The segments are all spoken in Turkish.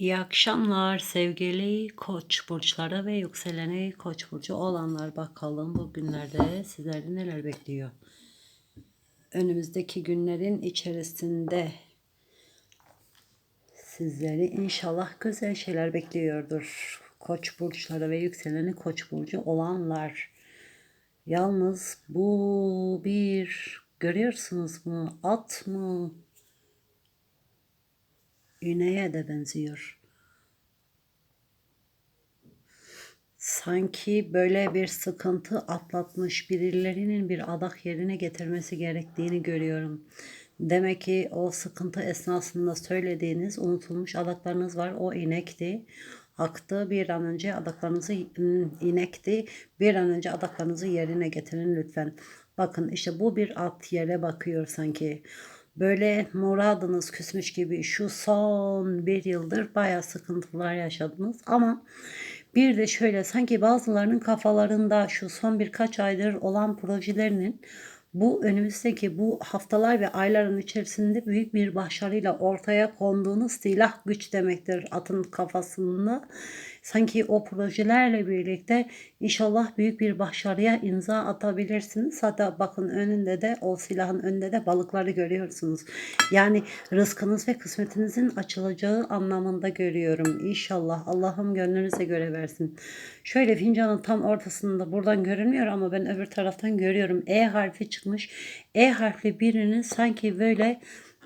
İyi akşamlar sevgili koç burçları ve yükseleni koç burcu olanlar bakalım bu günlerde sizleri neler bekliyor. Önümüzdeki günlerin içerisinde sizleri inşallah güzel şeyler bekliyordur. Koç burçları ve yükseleni koç burcu olanlar. Yalnız bu bir görüyorsunuz mu at mı ineğe de benziyor. Sanki böyle bir sıkıntı atlatmış birilerinin bir adak yerine getirmesi gerektiğini görüyorum. Demek ki o sıkıntı esnasında söylediğiniz unutulmuş adaklarınız var. O inekti. Aktı. Bir an önce adaklarınızı inekti. Bir an önce adaklarınızı yerine getirin lütfen. Bakın işte bu bir at yere bakıyor sanki böyle muradınız küsmüş gibi şu son bir yıldır baya sıkıntılar yaşadınız. Ama bir de şöyle sanki bazılarının kafalarında şu son birkaç aydır olan projelerinin bu önümüzdeki bu haftalar ve ayların içerisinde büyük bir başarıyla ortaya konduğunuz silah güç demektir atın kafasında. Sanki o projelerle birlikte inşallah büyük bir başarıya imza atabilirsiniz. Hatta bakın önünde de o silahın önünde de balıkları görüyorsunuz. Yani rızkınız ve kısmetinizin açılacağı anlamında görüyorum. İnşallah Allah'ım gönlünüze göre versin. Şöyle fincanın tam ortasında buradan görünmüyor ama ben öbür taraftan görüyorum. E harfi çıkmış. E harfli birinin sanki böyle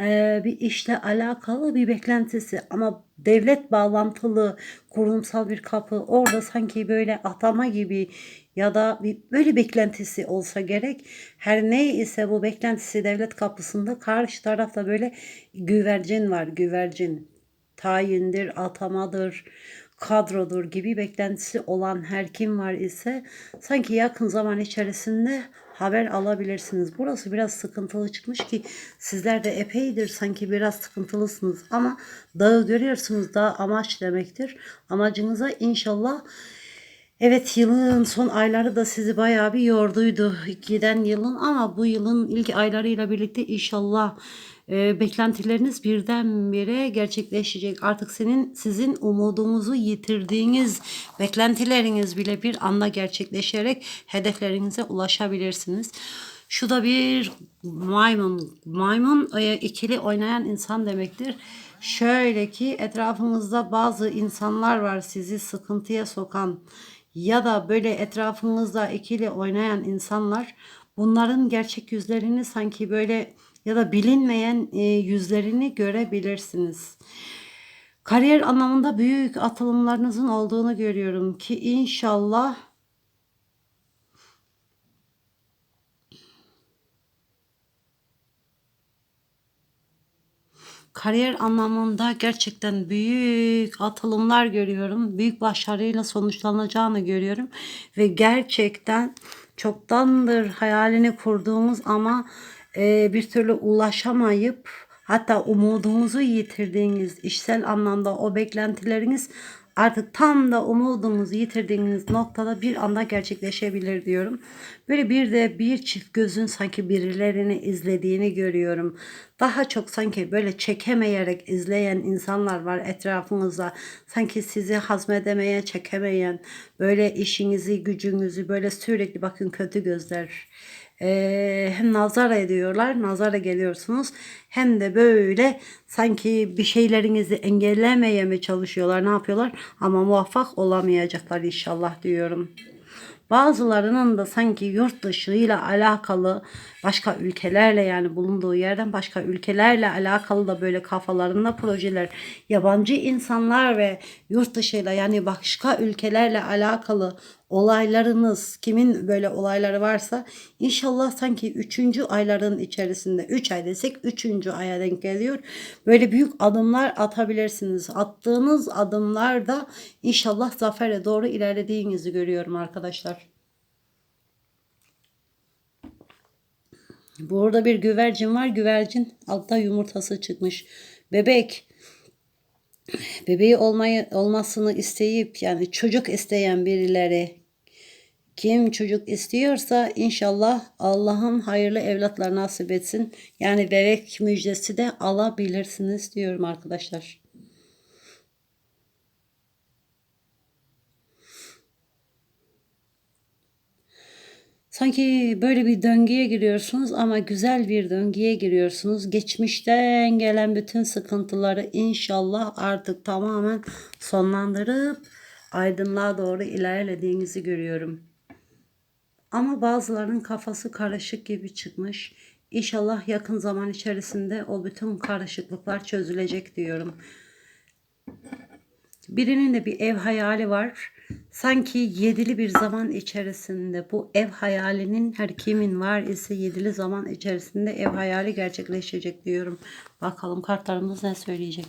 e, bir işle alakalı bir beklentisi ama devlet bağlantılı kurumsal bir kapı orada sanki böyle atama gibi ya da bir böyle beklentisi olsa gerek. Her ne ise bu beklentisi devlet kapısında karşı tarafta böyle güvercin var güvercin. Tayindir, atamadır, kadrodur gibi beklentisi olan her kim var ise sanki yakın zaman içerisinde haber alabilirsiniz. Burası biraz sıkıntılı çıkmış ki sizler de epeydir sanki biraz sıkıntılısınız ama dağı görüyorsunuz dağ amaç demektir. Amacınıza inşallah Evet yılın son ayları da sizi bayağı bir yorduydu giden yılın ama bu yılın ilk aylarıyla birlikte inşallah e, beklentileriniz birdenbire gerçekleşecek. Artık senin sizin umudunuzu yitirdiğiniz beklentileriniz bile bir anda gerçekleşerek hedeflerinize ulaşabilirsiniz. Şu da bir maymun. Maymun e, ikili oynayan insan demektir. Şöyle ki etrafımızda bazı insanlar var sizi sıkıntıya sokan ya da böyle etrafınızda ikili oynayan insanlar bunların gerçek yüzlerini sanki böyle ya da bilinmeyen e, yüzlerini görebilirsiniz. Kariyer anlamında büyük atılımlarınızın olduğunu görüyorum ki inşallah kariyer anlamında gerçekten büyük atılımlar görüyorum. Büyük başarıyla sonuçlanacağını görüyorum ve gerçekten çoktandır hayalini kurduğumuz ama e, bir türlü ulaşamayıp hatta umudumuzu yitirdiğiniz işsel anlamda o beklentileriniz artık tam da umudumuzu yitirdiğiniz noktada bir anda gerçekleşebilir diyorum. Böyle bir de bir çift gözün sanki birilerini izlediğini görüyorum. Daha çok sanki böyle çekemeyerek izleyen insanlar var etrafınızda. Sanki sizi hazmedemeye çekemeyen, böyle işinizi, gücünüzü böyle sürekli bakın kötü gözler e, hem nazar ediyorlar, nazara geliyorsunuz. Hem de böyle sanki bir şeylerinizi engellemeye mi çalışıyorlar, ne yapıyorlar? Ama muvaffak olamayacaklar inşallah diyorum. Bazılarının da sanki yurt dışıyla alakalı başka ülkelerle yani bulunduğu yerden başka ülkelerle alakalı da böyle kafalarında projeler. Yabancı insanlar ve yurt dışıyla yani başka ülkelerle alakalı olaylarınız kimin böyle olayları varsa inşallah sanki 3. ayların içerisinde 3 ay desek 3. aya denk geliyor. Böyle büyük adımlar atabilirsiniz. Attığınız adımlarda inşallah zafere doğru ilerlediğinizi görüyorum arkadaşlar. Burada bir güvercin var. Güvercin altta yumurtası çıkmış. Bebek bebeği olmayı olmasını isteyip yani çocuk isteyen birileri kim çocuk istiyorsa inşallah Allah'ım hayırlı evlatlar nasip etsin. Yani bebek müjdesi de alabilirsiniz diyorum arkadaşlar. Sanki böyle bir döngüye giriyorsunuz ama güzel bir döngüye giriyorsunuz. Geçmişten gelen bütün sıkıntıları inşallah artık tamamen sonlandırıp aydınlığa doğru ilerlediğinizi görüyorum. Ama bazılarının kafası karışık gibi çıkmış. İnşallah yakın zaman içerisinde o bütün karışıklıklar çözülecek diyorum. Birinin de bir ev hayali var. Sanki yedili bir zaman içerisinde bu ev hayalinin her kimin var ise yedili zaman içerisinde ev hayali gerçekleşecek diyorum. Bakalım kartlarımız ne söyleyecek.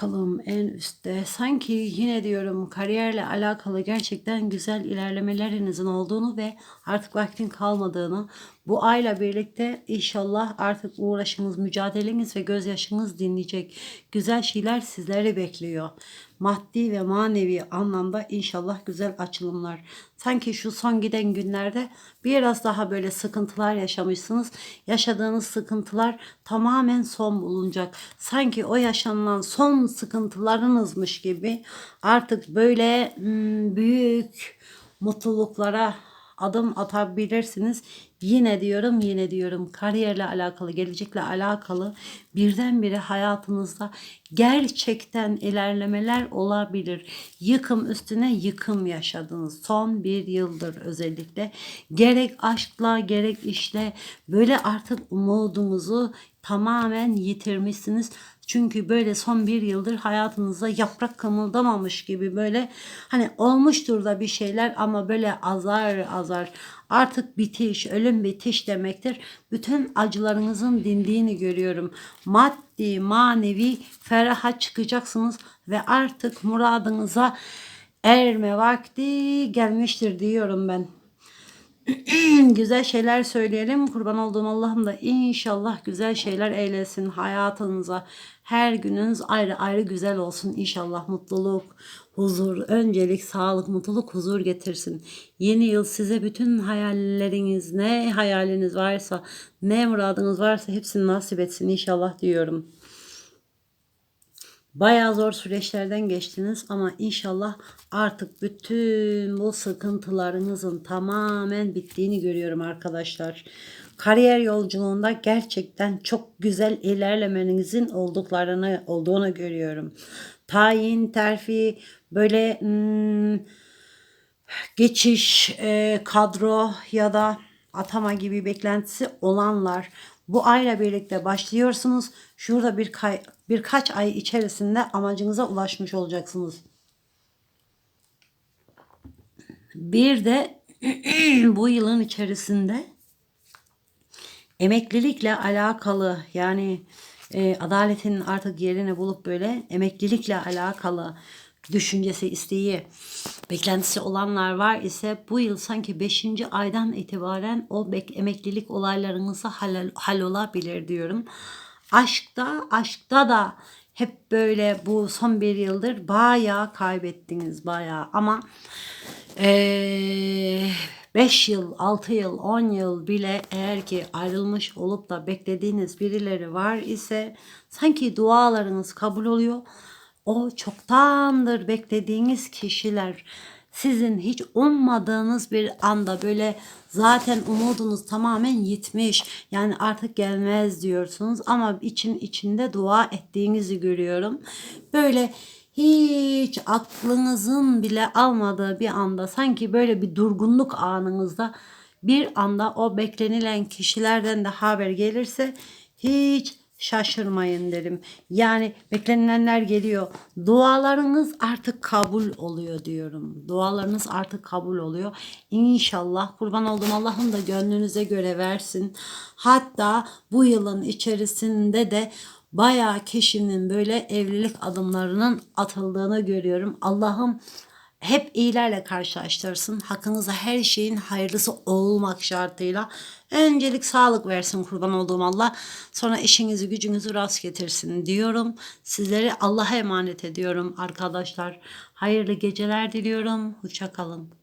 Bakalım. En üstte sanki yine diyorum kariyerle alakalı gerçekten güzel ilerlemelerinizin olduğunu ve artık vaktin kalmadığını bu ayla birlikte inşallah artık uğraşınız, mücadeleniz ve gözyaşınız dinleyecek. Güzel şeyler sizleri bekliyor. Maddi ve manevi anlamda inşallah güzel açılımlar. Sanki şu son giden günlerde biraz daha böyle sıkıntılar yaşamışsınız. Yaşadığınız sıkıntılar tamamen son bulunacak. Sanki o yaşanılan son sıkıntılarınızmış gibi artık böyle hmm, büyük mutluluklara adım atabilirsiniz. Yine diyorum yine diyorum kariyerle alakalı gelecekle alakalı birdenbire hayatınızda gerçekten ilerlemeler olabilir. Yıkım üstüne yıkım yaşadınız son bir yıldır özellikle. Gerek aşkla gerek işle böyle artık umudumuzu tamamen yitirmişsiniz. Çünkü böyle son bir yıldır hayatınızda yaprak kımıldamamış gibi böyle hani olmuştur da bir şeyler ama böyle azar azar artık bitiş, ölüm bitiş demektir. Bütün acılarınızın dindiğini görüyorum. Maddi, manevi feraha çıkacaksınız ve artık muradınıza erme vakti gelmiştir diyorum ben. güzel şeyler söyleyelim. Kurban olduğum Allah'ım da inşallah güzel şeyler eylesin hayatınıza. Her gününüz ayrı ayrı güzel olsun inşallah. Mutluluk, huzur, öncelik, sağlık, mutluluk, huzur getirsin. Yeni yıl size bütün hayalleriniz, ne hayaliniz varsa, ne muradınız varsa hepsini nasip etsin inşallah diyorum. Bayağı zor süreçlerden geçtiniz ama inşallah artık bütün bu sıkıntılarınızın tamamen bittiğini görüyorum arkadaşlar. Kariyer yolculuğunda gerçekten çok güzel ilerlemenizin olduklarını olduğunu görüyorum. Tayin, terfi, böyle hmm, geçiş, e, kadro ya da atama gibi beklentisi olanlar bu ayla birlikte başlıyorsunuz. Şurada bir kay, birkaç ay içerisinde amacınıza ulaşmış olacaksınız. Bir de bu yılın içerisinde emeklilikle alakalı yani e, adaletin artık yerini bulup böyle emeklilikle alakalı düşüncesi, isteği, beklentisi olanlar var ise bu yıl sanki 5. aydan itibaren o emeklilik olaylarınızı hal, hal olabilir diyorum. Aşkta, aşkta da hep böyle bu son bir yıldır bayağı kaybettiniz bayağı ama ee, 5 yıl, 6 yıl, 10 yıl bile eğer ki ayrılmış olup da beklediğiniz birileri var ise sanki dualarınız kabul oluyor o çoktandır beklediğiniz kişiler sizin hiç ummadığınız bir anda böyle zaten umudunuz tamamen yitmiş. Yani artık gelmez diyorsunuz ama için içinde dua ettiğinizi görüyorum. Böyle hiç aklınızın bile almadığı bir anda sanki böyle bir durgunluk anınızda bir anda o beklenilen kişilerden de haber gelirse hiç şaşırmayın derim. Yani beklenilenler geliyor. Dualarınız artık kabul oluyor diyorum. Dualarınız artık kabul oluyor. İnşallah kurban olduğum Allah'ım da gönlünüze göre versin. Hatta bu yılın içerisinde de bayağı kişinin böyle evlilik adımlarının atıldığını görüyorum. Allah'ım hep iyilerle karşılaştırsın. Hakkınıza her şeyin hayırlısı olmak şartıyla. Öncelik sağlık versin kurban olduğum Allah. Sonra işinizi gücünüzü rast getirsin diyorum. Sizleri Allah'a emanet ediyorum arkadaşlar. Hayırlı geceler diliyorum. Hoşça kalın.